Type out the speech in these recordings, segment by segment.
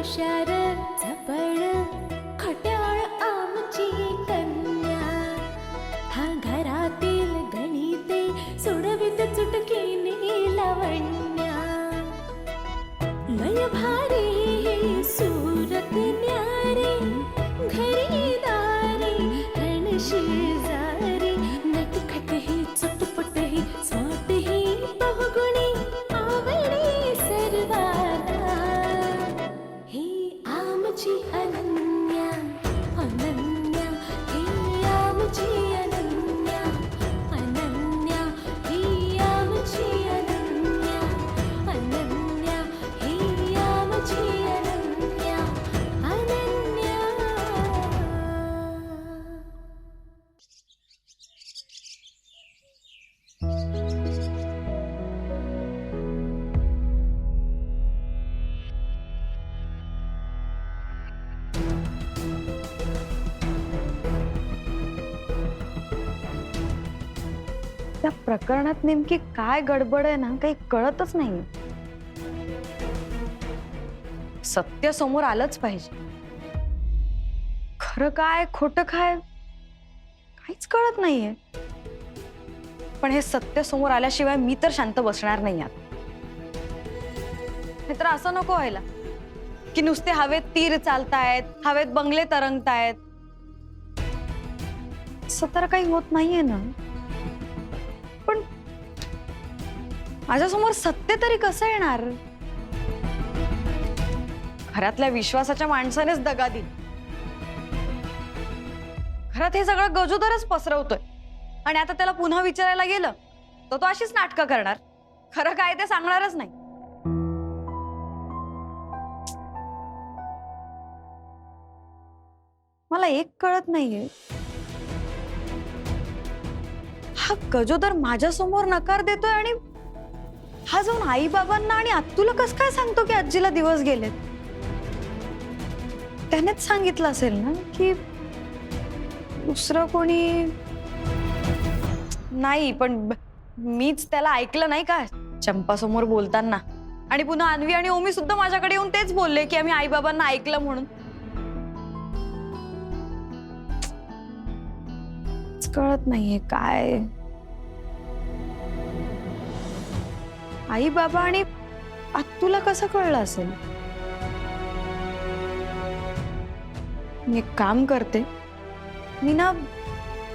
हुशार प्रकरणात नेमकी काय गडबड आहे ना काही कळतच नाही सत्य समोर आलंच पाहिजे. खरं काय खोटं काय काहीच कळत नाहीये. पण हे सत्य समोर आल्याशिवाय मी तर शांत बसणार नाही आता. तर असं नको व्हायला की नुसते हवेत तीर चालतायत हवेत बंगले तरंगतायत. असं तर काही होत नाहीये ना. माझ्यासमोर सत्य तरी कसं येणार? घरातल्या विश्वासाच्या माणसानेच दगा दिली. घरात हे सगळं गजोदरच पसरवतोय. आणि आता त्याला पुन्हा विचारायला गेलं तर तो अशीच नाटकं करणार. खरं काय ते सांगणारच नाही. मला एक कळत नाहीये. हा गजोदर माझ्यासमोर नकार देतोय आणि हा जाऊन आई बाबांना आणि आत्तूला कस काय सांगतो की आजीला दिवस गेलेत? त्यानेच सांगितलं असेल ना की दुसरं कोणी नाही पण ब- मीच त्याला ऐकलं नाही का चंपा समोर बोलताना? आणि पुन्हा अन्वी आणि ओमी सुद्धा माझ्याकडे येऊन तेच बोलले की आम्ही आई बाबांना ऐकलं म्हणून. कळत नाहीये काय. आई बाबा आणि आत्तूला कसं कळलं असेल? मी एक काम करते. मी ना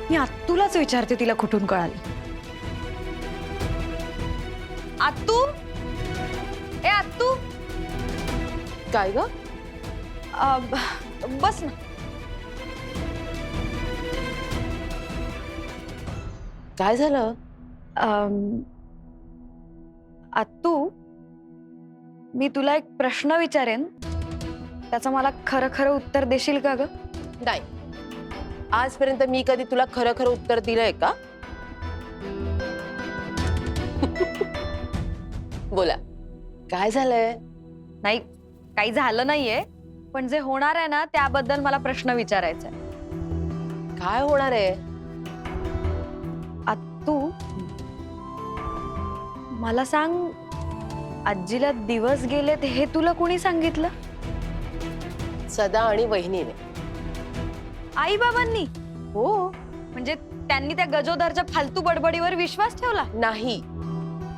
मी आत्तूलाच विचारते तिला कुठून कळालं. आत्तू? ए आत्तू? काय ग? बस ना. काय झालं? आत्तू मी तुला एक प्रश्न विचारेन. त्याचं मला खरं खरं उत्तर देशील का ग? नाही. आजपर्यंत मी कधी तुला खरं खरं उत्तर दिलंय का? बोला. काय झालंय? नाही काही झालं नाहीये. पण जे होणार आहे ना त्याबद्दल मला प्रश्न विचारायचा आहे. काय होणार आहे? मला सांग आजीला दिवस गेलेत हे तुला कोणी सांगितलं? सदा आणि वहिनीने. आई बाबांनी हो. म्हणजे त्यांनी त्या गजोदरच्या फालतू बडबडीवर विश्वास ठेवला? नाही.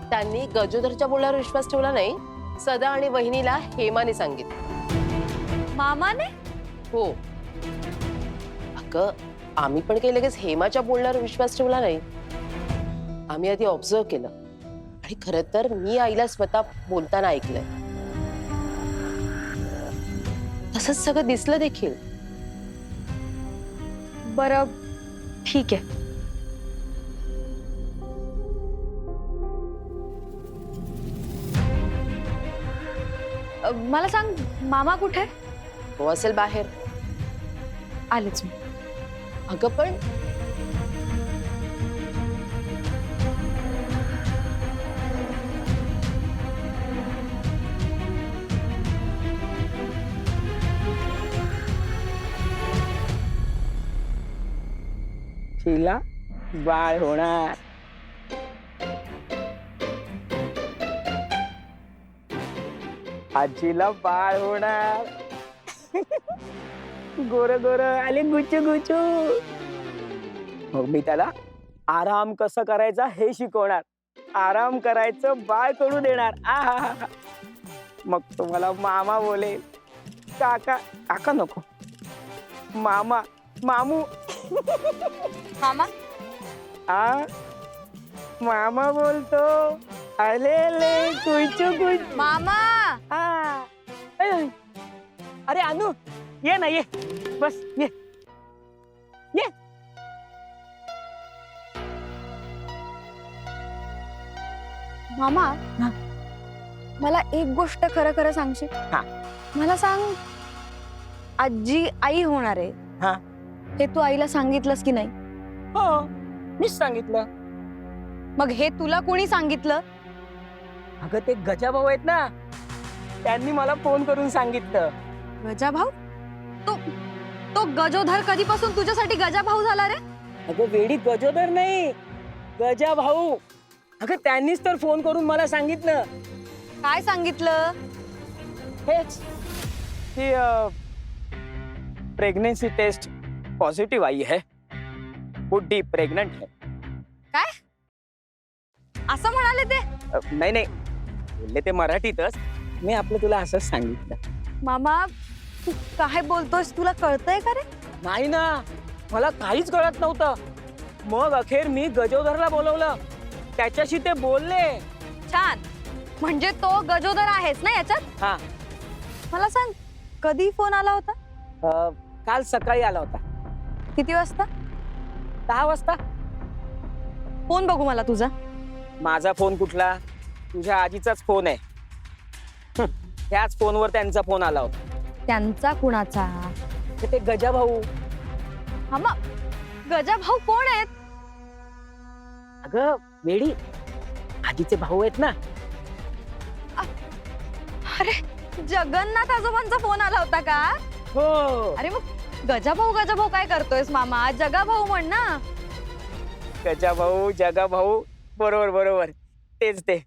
त्यांनी गजोदरच्या बोलण्यावर विश्वास ठेवला नाही. सदा आणि वहिनीला हेमाने सांगितलं. मामाने? हो. अगं आम्ही पण काही लगेच हेमाच्या बोलण्यावर विश्वास ठेवला नाही. आम्ही आधी ऑब्झर्व केलं. आणि खरं तर मी आईला स्वतः बोलताना ऐकलंय. तसंच सगळं दिसलं देखील. बरं ठीक आहे. अ, मला सांग मामा कुठे? हो असेल बाहेर. आलेच मी. अगं पण तिला बाळ होणार. आजीला बाळ होणार. गोर गोर आले गुचू गुचू मग मी त्याला आराम कसं करायचा हे शिकवणार. आराम करायचं बाळ करू देणार. आहा मग तुम्हाला मामा बोलेल काका काका नको. मामा मामू. मामा? आ मामा बोलतो आले ले कुचू कुच मामा! आ. अरे अनु ये ना ये बस ये ये. मामा मला एक गोष्ट खरं खरं सांगशील? हा. मला सांग आजी आई होणार आहे. हा. हे तू आईला सांगितलंस की नाही? हो. मीच सांगितलं. मग हे तुला कोणी सांगितलं? अगं ते गजाभाऊ आहेत ना. त्यांनी मला फोन करून सांगितलं. गजा भाऊ? तो तो गजोधर कधीपासून तुझ्यासाठी गजा भाऊ झाला रे? अगं वेडी गजोदर नाही. गजा भाऊ. अगं त्यांनीच तर फोन करून मला सांगितलं. काय सांगितलं? हेच. की प्रेग्नेन्सी टेस्ट पॉझिटिव्ह आई है बुड्डी प्रेग्नंट है. असं म्हणाले ते? अ, नाही नाही. बोलले ते मराठीतच. मी आपलं तुला असंच सांगितलं. मामा तू काय बोलतोस तुला कळतंय का रे? नाही ना. मला काहीच कळत नव्हतं. मग अखेर मी गजोधरला बोलवलं. त्याच्याशी ते बोलले. छान. म्हणजे तो गजोदर आहेस ना याच्यात? हा. मला सांग कधी फोन आला होता? अ, काल सकाळी आला होता. किती वाजता? दहा वाजता? फोन बघू मला तुझा. माझा फोन कुठला? तुझ्या आजीचाच फोन आहे. हं, त्याच फोनवर त्यांचा फोन आला होता. त्यांचा कुणाचा? ते- ते गजा भाऊ. हा मग गजा भाऊ कोण आहेत? अगं वेडी आजीचे भाऊ आहेत ना. अरे जगन्नाथ आजोबांचा फोन आला होता का? हो. अरे मग गजा भाऊ गजा भाऊ काय करतोयस मामा? जगा भाऊ म्हण ना. गजा भाऊ जगा भाऊ बरोबर बरोबर. तेच ते.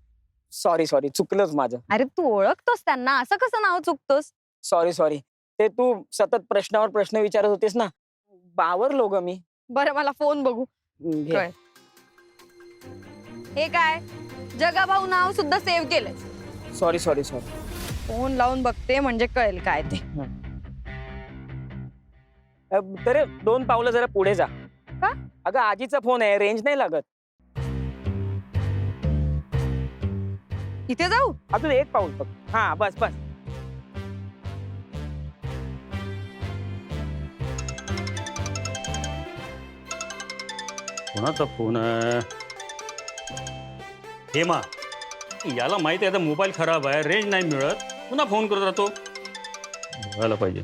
सॉरी सॉरी चुकलंच माझं. अरे तू ओळखतोस त्यांना. असं कसं नाव चुकतोस? सॉरी सॉरी ते तू सतत प्रश्नावर प्रश्न विचारत होतेस ना? बावरलो ग मी. बरं मला फोन बघू. हं, घे. कळ. हे काय? जगा भाऊ नाव सुद्धा सेव्ह केलंय सॉरी सॉरी सॉरी फोन लावून बघते म्हणजे कळेल काय ते. अ, तर दोन पावलं जरा पुढे जा. का? अगं आजीचा फोन आहे रेंज नाही लागत. इथे जाऊ? अजून एक पाऊल फक्त. हा बस बस. कोणाचा फोन आहे? हेमा याला माहिती आहे आता मोबाईल खराब आहे रेंज नाही मिळत. पुन्हा फोन करत राहतो. बघायला पाहिजे.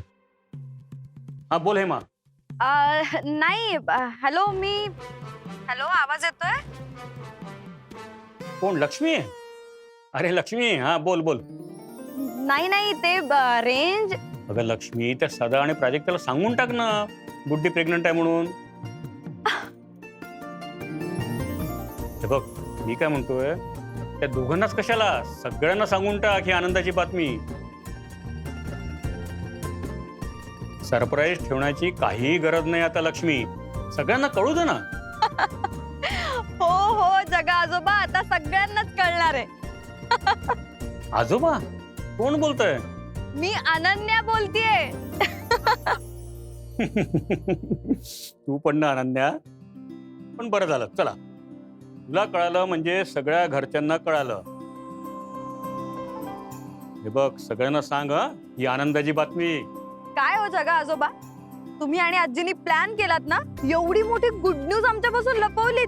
हा बोल हेमा. अ, नाही अ, हॅलो मी हॅलो आवाज येतोय? कोण लक्ष्मी? आहे अरे लक्ष्मी हा बोल बोल. नाही नाही ते अ, रेंज. अगं लक्ष्मी त्या सदा आणि प्राजक्ताला सांगून टाक ना. गुड्डी प्रेग्नंट आहे म्हणून. हे बघ मी काय म्हणतोय त्या दोघांनाच कशाला? सगळ्यांना सांगून टाक ही आनंदाची बातमी. सरप्राईज ठेवण्याची काहीही गरज नाही आता लक्ष्मी. सगळ्यांना कळू दे ना. हो हो जगा आजोबा आता सगळ्यांनाच कळणार आहे. आजोबा? कोण बोलतय? मी अनन्या बोलतीये. तू पण ना अनन्या. पण बरं झालं चला. तुला कळालं म्हणजे सगळ्या घरच्यांना कळालं. हे बघ सगळ्यांना सांग हं, ही आनंदाची बातमी. काय हो जगा आजोबा? तुम्ही आणि आजीनी प्लॅन केलात ना? एवढी मोठी गुड न्यूज आमच्यापासून लपवलीत.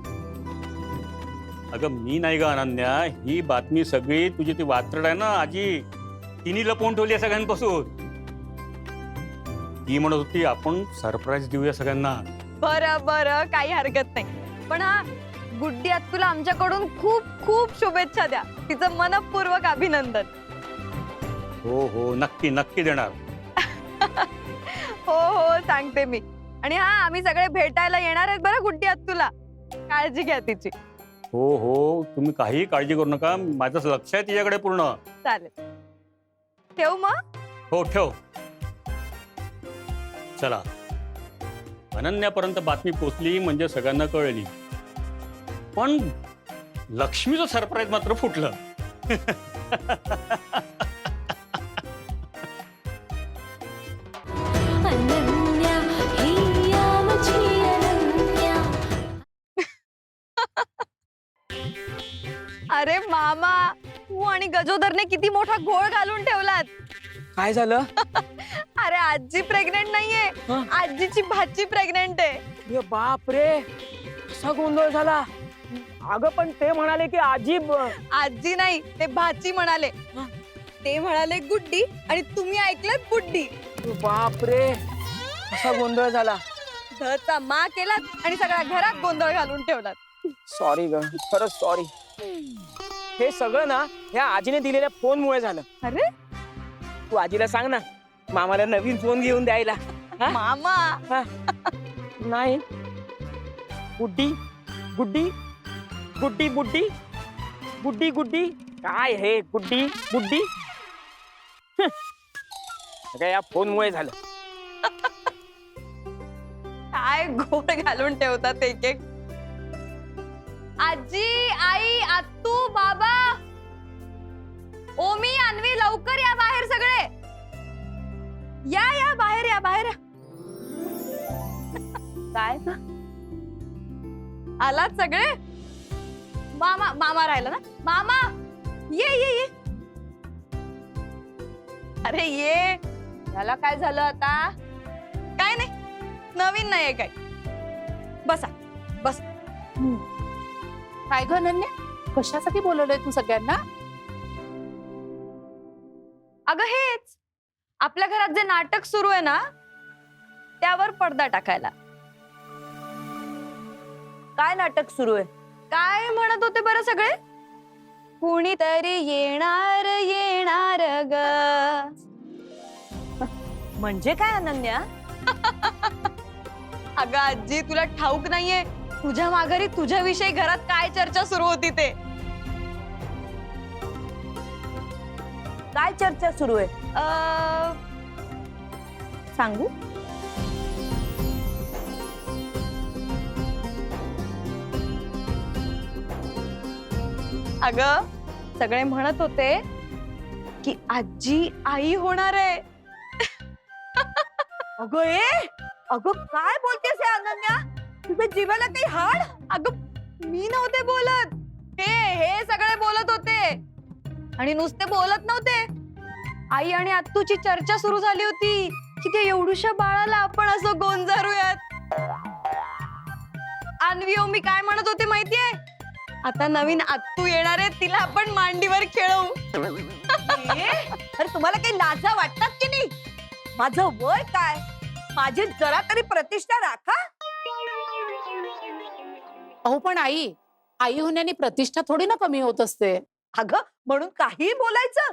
अगं मी नाही ग अनन्या. ही बातमी सगळी तुझी ती वात्रड आहे ना आजी? तिने लपवून ठेवली आहे सगळ्यांपासून. ती म्हणत होती आपण सरप्राईज देऊया सगळ्यांना. बरं बरं काही हरकत नाही. पण हा गुड्डी तुला आमच्याकडून खूप खूप शुभेच्छा द्या. तिचं मनपूर्वक अभिनंदन. हो हो नक्की नक्की देणार. हो हो सांगते मी. आणि हा आम्ही सगळे भेटायला येणार आहेत बरं गुड्डी तुला. काळजी घ्या तिची. हो हो तुम्ही काही काळजी करू नका. माझं लक्ष आहे तिच्याकडे पूर्ण. चालेल. ठेव मग? हो ठेव. चला. अनन्यापर्यंत बातमी पोचली म्हणजे सगळ्यांना कळली. पण लक्ष्मीचं सरप्राईज मात्र फुटलं. गजोदरने किती मोठा घोळ घालून ठेवलात. काय झालं? अरे आजी प्रेग्नेंट नाहीये. हं? आजीची भाची प्रेग्नेंट आहे. अरे बाप रे कसा गोंधळ झाला? अगं पण ते म्हणाले की आजी ब- आजी नाही ते भाची म्हणाले. हं? ते म्हणाले गुड्डी आणि तुम्ही ऐकलं गुड्डी. बाप रे कसा गोंधळ झाला? धचा मा केलात आणि सगळ्या घरात गोंधळ घालून ठेवलात. सॉरी ग खरंच सॉरी हे सगळं ना ह्या आजीने दिलेल्या फोन मुळे झालं. अरे? तू आजीला सांग ना मामाला नवीन फोन घेऊन द्यायला. हा? मामा? नाही. गुड्डी गुड्डी गुड्डी गुड्डी गुड्डी गुड्डी. काय हे गुड्डी गुड्डी? हं. सगळं या फोन मुळे झालं. काय घोळ घालून ठेवतात एक एक आजी आई आत्तू बाबा. ओमी अन्वी लवकर या बाहेर सगळे. या या बाहेर या बाहेर या. काय आलात सगळे? मामा मामा राहिला ना? मामा ये ये ये. अरे ये. याला काय झालं आता? काय नाही. नवीन नाहीये काय. बसा बस. काय ग अनन्या? कशासाठी बोलवलंय तू सगळ्यांना? अगं हेच आपल्या घरात जे नाटक सुरू आहे ना त्यावर पडदा टाकायला. काय नाटक सुरू आहे? काय म्हणत होते बरं सगळे? कुणीतरी येणार येणार ग. म्हणजे काय अनन्या? अगं आजी तुला ठाऊक नाहीये. तुझ्या माघारी तुझ्याविषयी घरात काय चर्चा सुरू होती ते? काय चर्चा सुरू आहे? सांगू? अग सगळे म्हणत होते की आजी आई होणार आहे. अगं ए! अगं काय बोलतेस हे अनन्या? तुझ्या जीवाला काही हाड? अगं मी नव्हते बोलत. हे हे सगळे बोलत होते. आणि नुसते बोलत नव्हते. आई आणि आत्तूची चर्चा सुरू झाली होती की ते एवढूशा बाळाला आपण असं गोंजारूयात. अन्वी मी काय म्हणत होते माहितीये? आता नवीन आत्तू येणार आहे तिला आपण मांडीवर खेळवू. अरे तुम्हाला काही लाजा वाटतात की नाही? माझं वय काय? माझी जरा तरी प्रतिष्ठा राखा. अहो पण आई आई होण्याने प्रतिष्ठा थोडी ना कमी होत असते. अगं म्हणून काही बोलायचं.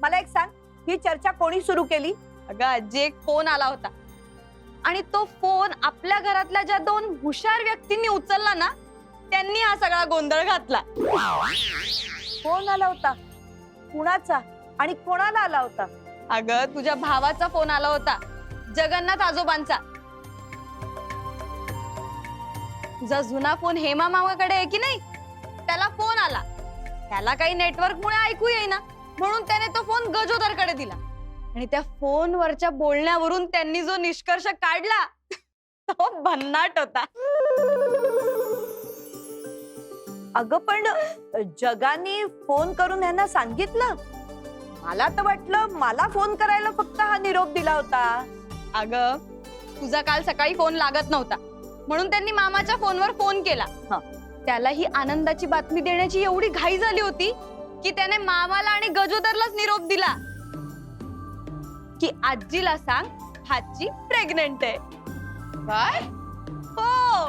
मला एक सांग ही चर्चा कोणी सुरू केली? अगं आजी एक फोन आला होता. आणि तो फोन आपल्या घरातल्या ज्या दोन हुशार व्यक्तींनी उचलला ना त्यांनी हा सगळा गोंधळ घातला. फोन आला होता. कुणाचा? आणि कोणाला आला होता? अगं तुझ्या भावाचा फोन आला होता. जगन्नाथ आजोबांचा. तुझा जुना फोन हेमा मामाकडे आहे की नाही? त्याला फोन आला. त्याला काही नेटवर्क मुळे ऐकू येईना. म्हणून त्याने तो फोन गजोदरकडे दिला. आणि त्या फोनवरच्या बोलण्यावरून त्यांनी जो निष्कर्ष काढला तो भन्नाट होता. अगं पण जगाने फोन करून ह्यांना सांगितलं? मला तर वाटलं मला फोन करायला फक्त हा निरोप दिला होता. अगं तुझा काल सकाळी फोन लागत नव्हता. म्हणून त्यांनी मामाच्या फोनवर फोन केला. हं. त्याला ही आनंदाची बातमी देण्याची एवढी घाई झाली होती की त्याने मामाला आणि गजोदरलाच निरोप दिला. की आजीला सांग हाची प्रेग्नेंट आहे. काय? हो.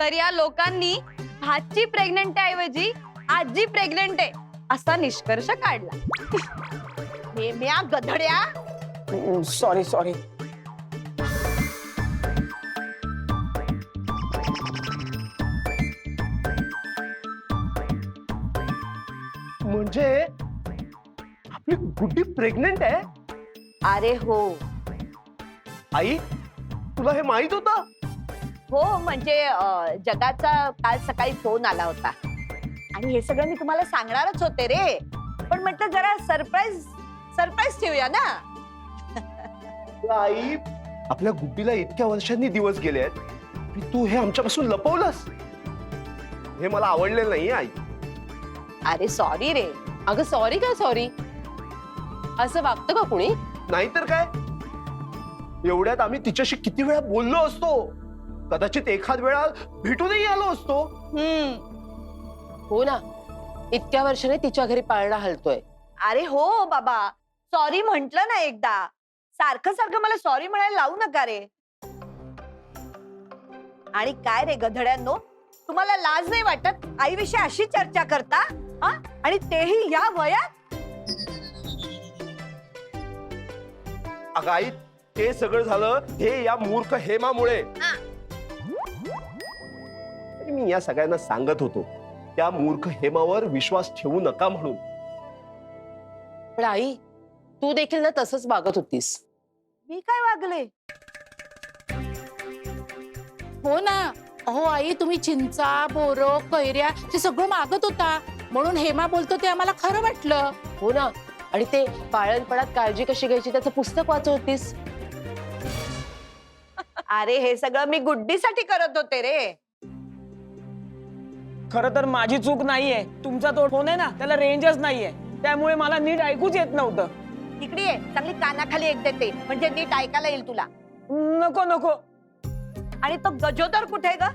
तर या लोकांनी भाची प्रेग्नेंट ऐवजी आजी प्रेग्नेंट आहे असा निष्कर्ष काढला. हेम्या गधड्या. सॉरी सॉरी म्हणजे आपली गुड्डी प्रेग्नेंट आहे? अरे हो. आई तुला हे माहीत होतं? हो म्हणजे जगाचा काल सकाळी फोन आला होता. आणि हे सगळं मी तुम्हाला सांगणारच होते रे. पण म्हटलं जरा सरप्राईज सरप्राईज ठेवूया ना? आई आपल्या गुड्डीला इतक्या वर्षांनी दिवस गेले आहेत की तू हे आमच्यापासून लपवलंस? हे मला आवडलेलं नाही आई. अरे सॉरी रे. अगं सॉरी काय सॉरी असं वागतं का कुणी? नाहीतर काय? एवढ्यात आम्ही तिच्याशी किती वेळा बोललो असतो? कदाचित एखाद वेळा भेटूनही आलो असतो. हम्म. हो ना. इतक्या वर्षाने तिच्या घरी पाळणा हलतोय. अरे हो बाबा. सॉरी म्हंटल ना एकदा. सारखं सारखं मला सॉरी म्हणायला लावू नका रे. आणि काय रे गधड्यांनो तुम्हाला लाज नाही वाटत? आईविषयी अशी चर्चा करता? हा? आणि तेही या वयात? अगं आई ते सगळं झालं हे या मूर्ख हेमामुळे. तरी मी या सगळ्यांना सांगत होतो त्या मूर्ख हेमावर विश्वास ठेवू नका म्हणून. पण आई तू देखील ना तसंच वागत होतीस. मी काय वागले? हो ना. अहो आई तुम्ही चिंचा बोरं कैऱ्या ते सगळं मागत होता. म्हणून हेमा बोलतो ते आम्हाला खरं वाटलं. हो ना. आणि ते पाळणपणात काळजी कशी घ्यायची त्याचं पुस्तक वाचत होतीस? अरे हे सगळं मी गुड्डीसाठी करत होते रे. खर तर माझी चूक नाहीये. तुमचा तो फोन आहे ना त्याला रेंजच नाहीये. त्यामुळे मला नीट ऐकूच येत नव्हतं. इकडे ये चांगली कानाखाली एक देते म्हणजे नीट ऐकायला येईल तुला. नको नको. आणि तो गजोदर कुठे ग?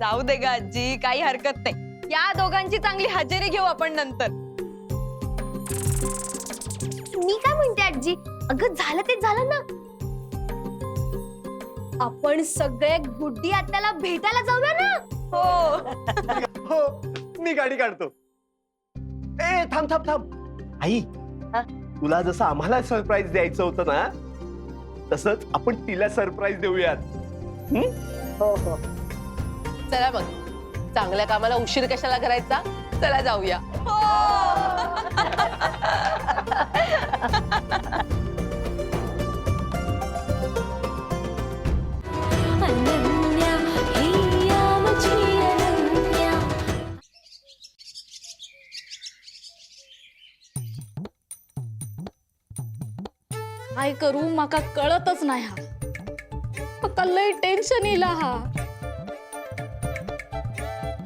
जाऊ दे ग आजी काही हरकत नाही. या दोघांची चांगली हजेरी घेऊ आपण नंतर. मी काय म्हणते आजी? अगं झालं ते झालं ना. आपण सगळे गुड्डी आत्याला भेटायला जाऊया ना. हो. हो मी गाडी काढतो. ए थांब थांब थांब. आई. हा? तुला जसं आम्हाला सरप्राईज द्यायचं होतं ना तसंच आपण तिला सरप्राईज देऊयात. हो? हो चला मग चांगल्या कामाला उशीर कशाला करायचा? चला जाऊया. अनन्या काय करू माका कळतच नाही हा. माका लय टेन्शन येला हा.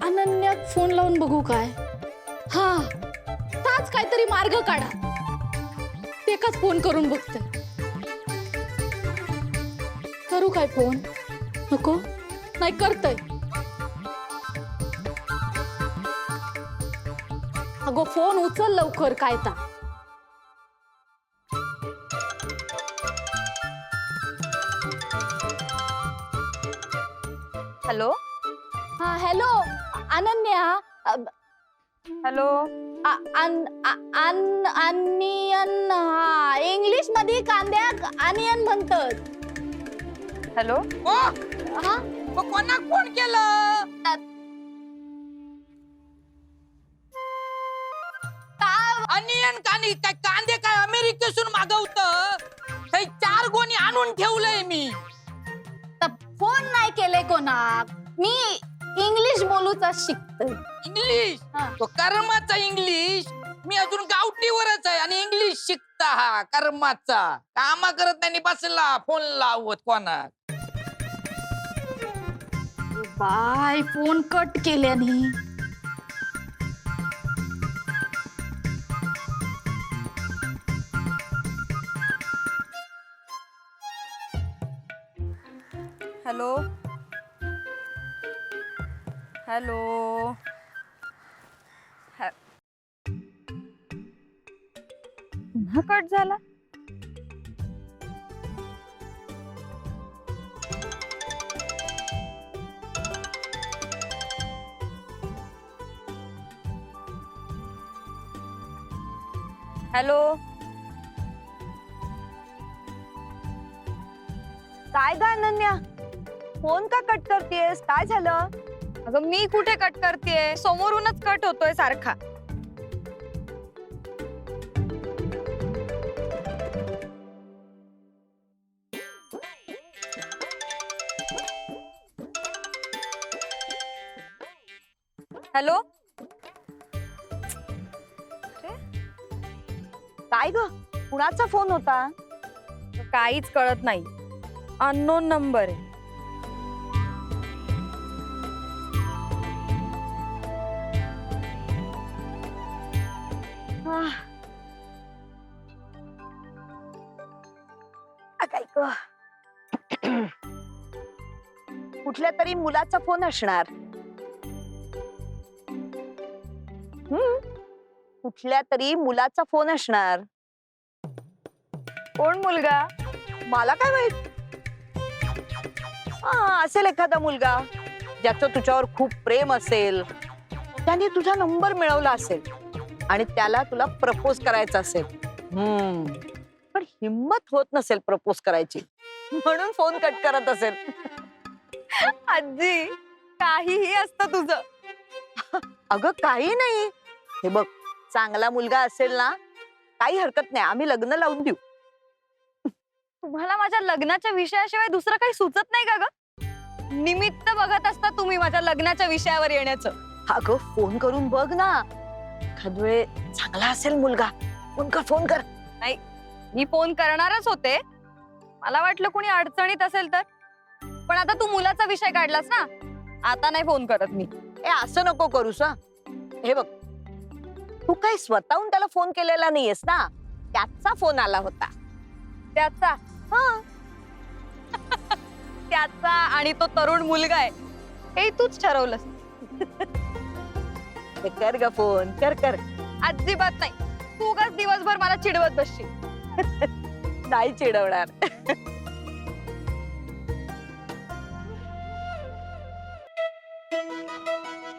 अनन्याक फोन लावून बघू काय? हा ताच काहीतरी मार्ग काढा. तेकाच फोन करून बघते. करू काय फोन नको? नाही करतय. अगो फोन उचल लवकर काय ता. हॅलो? हा हॅलो अनन्या. हॅलो? अन अन अनियन हा इंग्लिशमध्ये कांद्याक अनियन म्हणतात. हॅलो? हा? कोणाक फोन केलं? अनियन कानी काय कांदे काय अमेरिकेतून मागवत? काही चार गोणी आणून ठेवलंय मी. केले कोणाक मी इंग्लिश बोलूचा शिकते. इंग्लिश हा. तो कर्माचा इंग्लिश मी अजून गावठीवरच आहे आणि इंग्लिश शिकता हा कर्माचा. कामा करत नाही आणि बसला फोन लावत कोणा बाय फोन कट केल्याने. Hello hello. पुन्हा कट झाला? हॅलो. काय ग अनन्या? फोन का कट करतेस? काय झालं? अगं मी कुठे कट करतेय? समोरूनच कट होतोय सारखा. हॅलो? काय ग? कुणाचा फोन होता? काहीच कळत नाही. अननोन नंबर आहे. तरी मुलाचा फोन असणार. हम्म. कुठल्या तरी मुलाचा फोन असणार. कोण मुलगा? मला काय माहीत? हा असेल एखादा मुलगा. ज्याचं तुझ्यावर खूप प्रेम असेल. त्याने तुझा नंबर मिळवला असेल. आणि त्याला तुला प्रपोज करायचा असेल. हम्म. पण हिंमत होत नसेल प्रपोज करायची. म्हणून फोन कट करत असेल. आजी काहीही असतं तुझं. अगं काही नाही. हे बघ चांगला मुलगा असेल ना काही हरकत नाही आम्ही लग्न लावून देऊ. तुम्हाला माझ्या लग्नाच्या विषयाशिवाय दुसरं काही सुचत नाही का ग? निमित्त बघत असता तुम्ही माझ्या लग्नाच्या विषयावर येण्याचं. अगं फोन करून बघ ना. एखाद वेळ चांगला असेल मुलगा फोन कर फोन कर. मी फोन करणारच होते. मला वाटलं कोणी अडचणीत असेल तर. पण आता तू मुलाचा विषय काढलास ना? आता नाही फोन करत मी. ए असं नको करूस हं. हे बघ. तू काही स्वतःहून त्याला फोन केलेला नाहीयेस ना? त्याचा फोन आला होता. त्याचा? हा. त्याचा आणि तो तरुण मुलगा आहे. हे तूच ठरवलंस. हे कर ग फोन कर कर. अजिबात नाही. तू उगाच दिवसभर मला चिडवत बसशील. नाही चिडवणार.